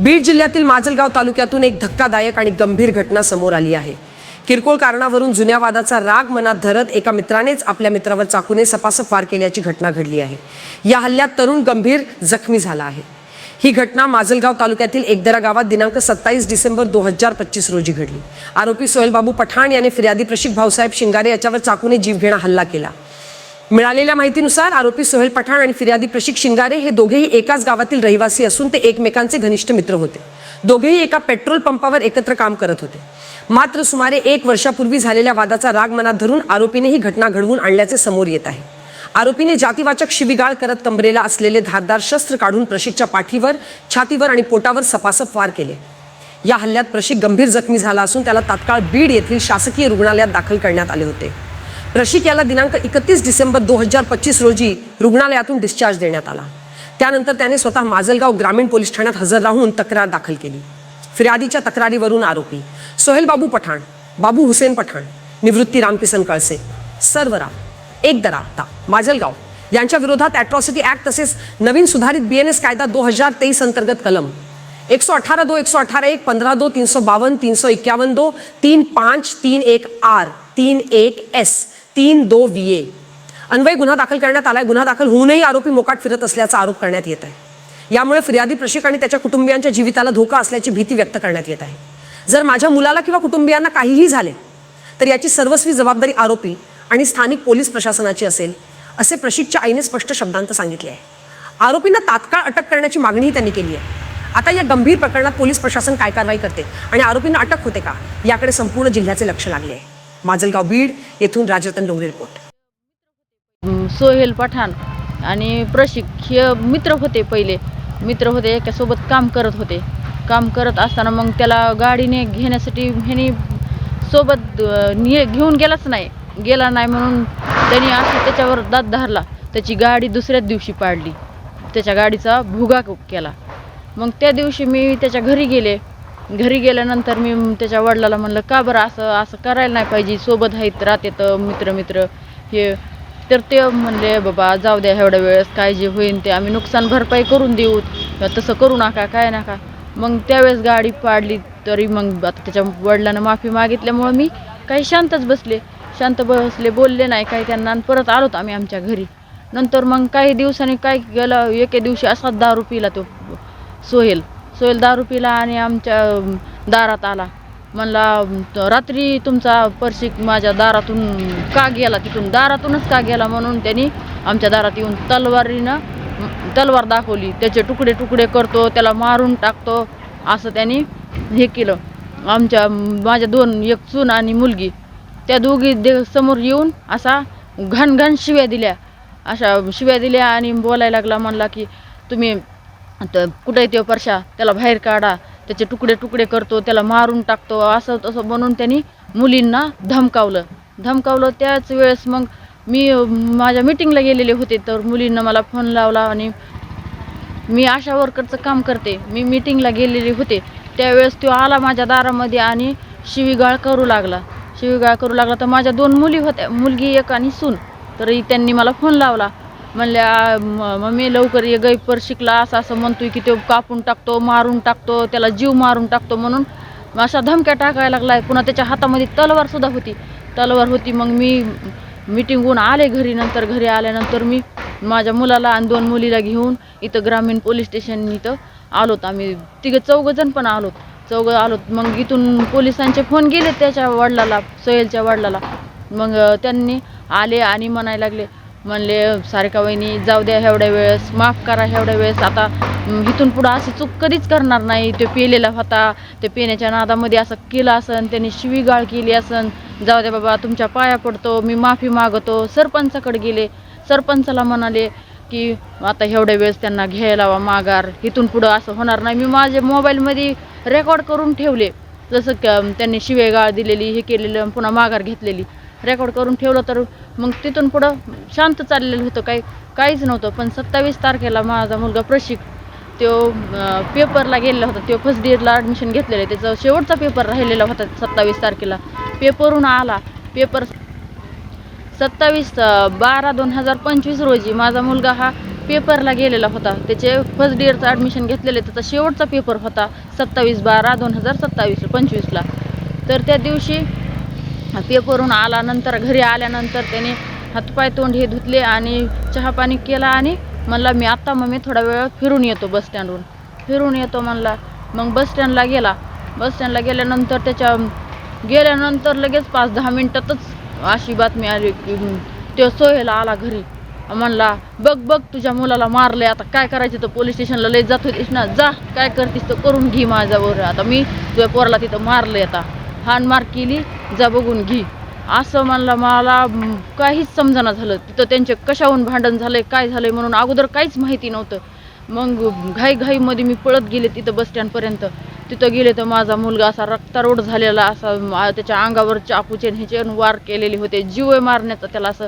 बीड जिल्ह्यातील माजलगाव तालुक्यातून एक धक्कादायक आणि गंभीर घटना समोर आली आहे. किरकोळ कारणावरून जुन्या वादाचा राग मनात धरत एका मित्रानेच आपल्या मित्रावर चाकूने सपासप वार केल्याची घटना घडली आहे. या हल्ल्यात तरुण गंभीर जखमी झाला आहे. ही घटना माजलगाव तालुक्यातील एकदरा गावात दिनांक सत्तावीस डिसेंबर दोन हजार पच्चीस रोजी घडली. आरोपी सोहेलबाबू पठाण याने फिर्यादी प्रशिक भाऊसाहेब शिंगारे याच्यावर चाकूने जीवघेणा हल्ला केला. मिळालेल्या माहितीनुसार आरोपी सोहेल पठाण आणि फिर्यादी प्रशिक शिंगारे हे दोघेही एकाच गावातील रहिवासी असून ते एकमेकांचे घनिष्ठ मित्र होते. दोघेही एका पेट्रोल पंपावर एकत्र काम करत होते. मात्र सुमारे एक वर्षापूर्वी झालेल्या वादाचा राग मनात धरून आरोपीने ही घटना घडवून आणल्याचे समोर येत आहे. आरोपीने जातीवाचक शिवीगाळ करत कंबरेला असलेले धारदार शस्त्र काढून प्रशिकच्या पाठीवर छातीवर आणि पोटावर सपासप वार केले. या हल्ल्यात प्रशिक गंभीर जखमी झाला असून त्याला तात्काळ बीड येथील शासकीय रुग्णालयात दाखल करण्यात आले होते. रशिक याला दिनांक एकतीस डिसेंबर दोन हजार पच्चीस रोजी रुग्णालयातून डिस्चार्ज देण्यात आला. त्यानंतर त्याने स्वतः माजलगाव ग्रामीण पोलीस ठाण्यात हजर राहून तक्रार दाखल केली. फिर्यादीच्या तक्रारीवरून आरोपी सोहेल बाबू पठाण बाबू हुसेन पठाण निवृत्ती रामकिसन कळसे सर्वराव एक दराता माजलगाव यांच्या विरोधात ॲट्रॉसिटी ऍक्ट तसेच नवीन सुधारित बी एन एस कायदा दो हजार तेईस अंतर्गत कलम एक सौ अठारह दो एक सौ अठारह एक पंद्रह दो तीन सौ बावन तीन सौ इक्यावन दो तीन पाँच तीन एक आर तीन एक एस तीन दो वी ए. अन्वय गुन्हा दाखल करण्यात आलाय. गुन्हा दाखल होऊनही आरोपी मोकाट फिरत असल्याचा आरोप करण्यात येत आहे. यामुळे फिर्यादी प्रशिक आणि त्याच्या कुटुंबियांच्या जीविताला धोका असल्याची भीती व्यक्त करण्यात येत आहे. जर माझ्या मुलाला किंवा कुटुंबियांना काहीही झाले तर याची सर्वस्वी जबाबदारी आरोपी आणि स्थानिक पोलीस प्रशासनाची असेल असे प्रशिकच्या आईने स्पष्ट शब्दांत सांगितले आहे. आरोपींना तात्काळ अटक करण्याची मागणीही त्यांनी केली आहे. आता या गंभीर प्रकरणात पोलीस प्रशासन काय कारवाई करते आणि आरोपींना अटक होते का? याकडे संपूर्ण जिल्ह्याचे लक्ष लागले आहे. माजलगाव बीड येथून राजरतन डोंगरे रिपोर्ट. सोहेल पठाण आणि प्रशिक्षीय मित्र होते पहिले. मित्र होते एकासोबत काम करत होते. काम करत असताना मग त्याला गाडीने घेण्यासाठी ह्यानी सोबत अ, घेऊन गेलाच नाही. गेला नाही म्हणून त्यांनी असं त्याच्यावर दात धरला. त्याची गाडी दुसऱ्याच दिवशी पाडली. त्याच्या गाडीचा भुगा केला. मग त्या दिवशी मी त्याच्या घरी गेले. घरी गेल्यानंतर मी त्याच्या वडिलाला म्हणलं का बरं असं असं करायला नाही पाहिजे? सोबत आहेत तर मित्र मित्र. हे तर ते म्हणले बाबा जाऊ द्या एवढ्या वेळेस काय जे होईल ते आम्ही नुकसान भरपाई करून देऊ. तसं करू नका काय नका. मग त्यावेळेस गाडी पाडली तरी मग आता त्याच्या वडिलांना माफी मागितल्यामुळं मी काही शांतच बसले. शांत बसले बोलले नाही काही त्यांना आणि परत आलोत आम्ही आमच्या घरी. नंतर मग काही दिवसांनी काय गेलं एके दिवशी असाच दारू पिला तो सोहेल. सोहेल दारू पिला आणि आमच्या दारात आला. म्हणला रात्री तुमचा पर्शिक माझ्या दारातून का गेला तिथून? दारातूनच का गेला? म्हणून त्यांनी आमच्या दारात येऊन तलवारीनं तलवार दाखवली. त्याचे तुकडे तुकडे करतो त्याला मारून टाकतो. असं त्यांनी हे केलं. आमच्या माझ्या दोन एक चून आणि मुलगी. त्या दोघी दे समोर येऊन असा घनघन शिव्या दिल्या. अशा शिव्या दिल्या आणि बोलायला लागला म्हणला की तुम्ही तर कुठे तो परशा? त्याला बाहेर काढा. त्याचे तुकडे तुकडे करतो त्याला मारून टाकतो. असं तसं बनवून त्यांनी मुलींना धमकावलं. धमकावलं त्याच वेळेस मग मी माझ्या मिटिंगला गेलेले होते तर मुलींना मला फोन लावला आणि मी आशा वर्करचं काम करते. मी मीटिंगला गेलेले होते. त्यावेळेस तो आला माझ्या दारामध्ये आणि शिवीगाळ करू लागला. शिवीगाळ करू लागला. तर माझ्या दोन मुली होत्या. मुलगी एक आणि सून. तरी त्यांनी मला फोन लावला. म्हणल्या मम्मी लवकर ये गैपर शिकला असं असं म्हणतोय की तो कापून टाकतो मारून टाकतो त्याला जीव मारून टाकतो म्हणून अशा धमक्या टाकायला लागलाय. पुन्हा त्याच्या हातामध्ये तलवारसुद्धा होती. तलवार होती मग मी मिटिंगहून आले घरी नंतर घरी आल्यानंतर मी माझ्या मुलाला आणि दोन मुलीला घेऊन इथं ग्रामीण पोलीस स्टेशन इथं आलोत आम्ही. तिघं चौघं जण पण आलोत. चौघं आलोत. मग इथून पोलिसांचे फोन गेले त्याच्या वडिलाला सोहेलच्या वडिलाला. मग त्यांनी आले आणि म्हणायला लागले म्हणले सारिका वहिनी जाऊ द्या एवढ्या वेळेस माफ करा एवढ्या वेळेस. आता इथून पुढं अशी चूक कधीच करणार नाही. तो पेलेला होता. ते पेण्याच्या नादामध्ये असं केलं असन त्यांनी शिवीगाळ केली असन. जाऊ द्या बाबा तुमच्या पाया पडतो मी माफी मागतो. सरपंचाकडे गेले. सरपंचाला म्हणाले की आता एवढ्या वेळेस त्यांना घ्यायला वा माघार. इथून पुढं असं होणार नाही. मी माझ्या मोबाईलमध्ये रेकॉर्ड करून ठेवले. जसं त्यांनी शिवेगाळ दिलेली हे केलेलं पुन्हा माघार घेतलेली. रेकॉर्ड करून ठेवलं तर मग तिथून पुढं शांत चाललेलं होतं. काही काहीच नव्हतं. पण सत्तावीस तारखेला माझा मुलगा प्रशिक तो पेपरला गेलेला होता. तो फर्स्ट इयरला ॲडमिशन घेतलेलं आहे. त्याचा शेवटचा पेपर राहिलेला होता सत्तावीस तारखेला. पेपरहून आला. पेपर सत्तावीस बारा दोन हजार पंचवीस रोजी माझा मुलगा हा पेपरला गेलेला होता. त्याचे फर्स्ट इयरचं ॲडमिशन घेतलेले त्याचा शेवटचा पेपर होता सत्तावीस बारा दोन हजार सत्तावीस पंचवीसला तर त्या दिवशी पेपरून आल्यानंतर घरी आल्यानंतर त्याने हातपाय तोंड हे धुतले आणि चहापाणी केला आणि म्हणला मी आत्ता मग थोडा वेळ फिरून येतो बसस्टँडवरून फिरून येतो म्हणला. मग बस स्टँडला गेला. बसस्टँडला गेल्यानंतर त्याच्या गेल्यानंतर लगेच पाच दहा मिनटातच अशी बातमी आली की तो सोहेला आला घरी. म्हणला बघ बघ तुझ्या मुलाला मारलंय. आता काय करायचं? तर पोलीस स्टेशनला लय जात होतीस ना जा. काय करतीस? तर करून घे माझ्यावर. आता मी तुझ्या पोराला तिथं मारलंय आता. हानमार केली जा बघून घे. असं म्हणलं मला काहीच समजना झालं. तिथं त्यांचे कशाहून भांडण झालंय काय झालंय म्हणून अगोदर काहीच माहिती नव्हतं. मग घाई घाईमध्ये मी पळत गेले तिथं बस स्टँडपर्यंत. तिथं गेले तर माझा मुलगा असा रक्तारोड झालेला असा त्याच्या अंगावर चाकूचे ह्याचे वार केलेले होते. जीव मारण्याचा त्याला असं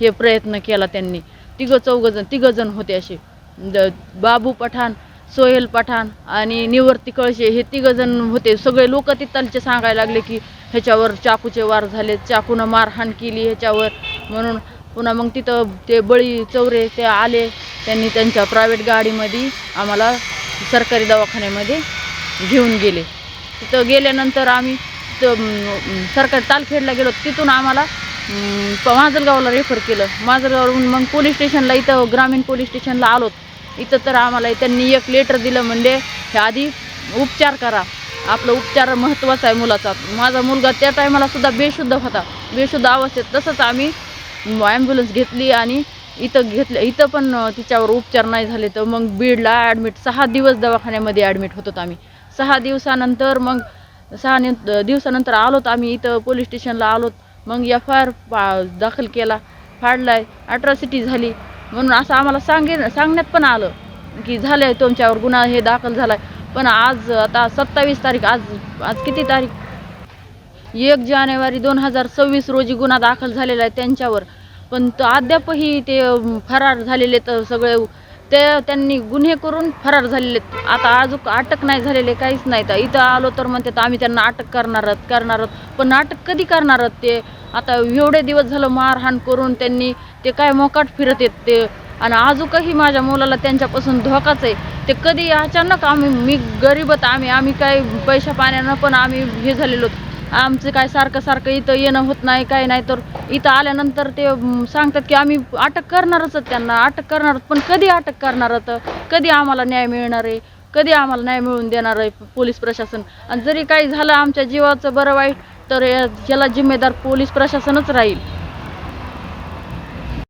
हे प्रयत्न केला त्यांनी. तिघं चौघजण तिघंजण होते असे. द- बाबू पठाण सोहेल पठाण आणि निवर्ती कळशे हे तिघजण होते. सगळे लोक तिथलचे सांगायला लागले की ह्याच्यावर चाकूचे वार झाले चाकूनं मारहाण केली ह्याच्यावर. म्हणून पुन्हा मग तिथं ते बळी चौरे ते आले. त्यांनी त्यांच्या प्रायव्हेट गाडीमध्ये आम्हाला सरकारी दवाखान्यामध्ये घेऊन गेले. तिथं गेल्यानंतर आम्ही सरकारी तालखेडला गेलो. तिथून आम्हाला प- माजलगावला रेफर केलं. माजलगावहून मग पोलीस स्टेशनला इथं ग्रामीण पोलीस स्टेशनला आलो. इथं तर आम्हाला त्यांनी एक लेटर दिलं म्हणजे हे आधी उपचार करा. आपलं उपचार महत्त्वाचा आहे मुलाचा. माझा मुलगा त्या टायमाला सुद्धा बेशुद्ध होता. बेशुद्ध अवस्थेत तसंच आम्ही ॲम्ब्युलन्स घेतली आणि इथं घेतलं. इथं पण तिच्यावर उपचार नाही झाले तर मग बीडला ॲडमिट सहा दिवस दवाखान्यामध्ये ॲडमिट होतो आम्ही. सहा दिवसानंतर मग सहा नि- दिवसानंतर आलोत आम्ही इथं पोलीस स्टेशनला आलोत. मग एफ आय आर पा दाखल केला. फाडलाय. अट्रॉसिटी झाली. म्हणून असं आम्हाला सांगे सांगण्यात पण आलं की झालंय तुमच्यावर गुन्हा हे दाखल झालाय. पण आज आता सत्तावीस तारीख आज आज किती तारीख? एक जानेवारी दोन हजार सव्वीस रोजी गुन्हा दाखल झालेला आहे त्यांच्यावर. पण अद्यापही ते फरार झालेले तर सगळे ते त्यांनी गुन्हे करून फरार झालेले आहेत. आता अजून अटक नाही झालेले काहीच नाही. तर इथं आलो तर म्हणते तर आम्ही त्यांना अटक करणार आहोत करणार आहोत. पण अटक कधी करणार आहोत ते? आता एवढे दिवस झालं मारहाण करून त्यांनी ते काय मोकाट फिरत आहेत ते आणि आजूकही माझ्या मुलाला त्यांच्यापासून धोकाच आहे. ते कधी अचानक आम्ही मी गरीबत आम्ही आम्ही काय पैशा पाण्यानं पण आम्ही हे झालेलो आमचं काय सारखं सारखं इथं येणं होत नाही काय नाही. तर इथं आल्यानंतर ते सांगतात की आम्ही अटक करणारच त्यांना. अटक करणार आहोत. पण कधी अटक करणार कधी आम्हाला न्याय मिळणार आहे? कधी आम्हाला न्याय मिळवून देणार आहे पोलीस प्रशासन? आणि जरी काही झालं आमच्या जीवाचं बरं वाईट तर या- याला जिम्मेदार पोलीस प्रशासनच राहील.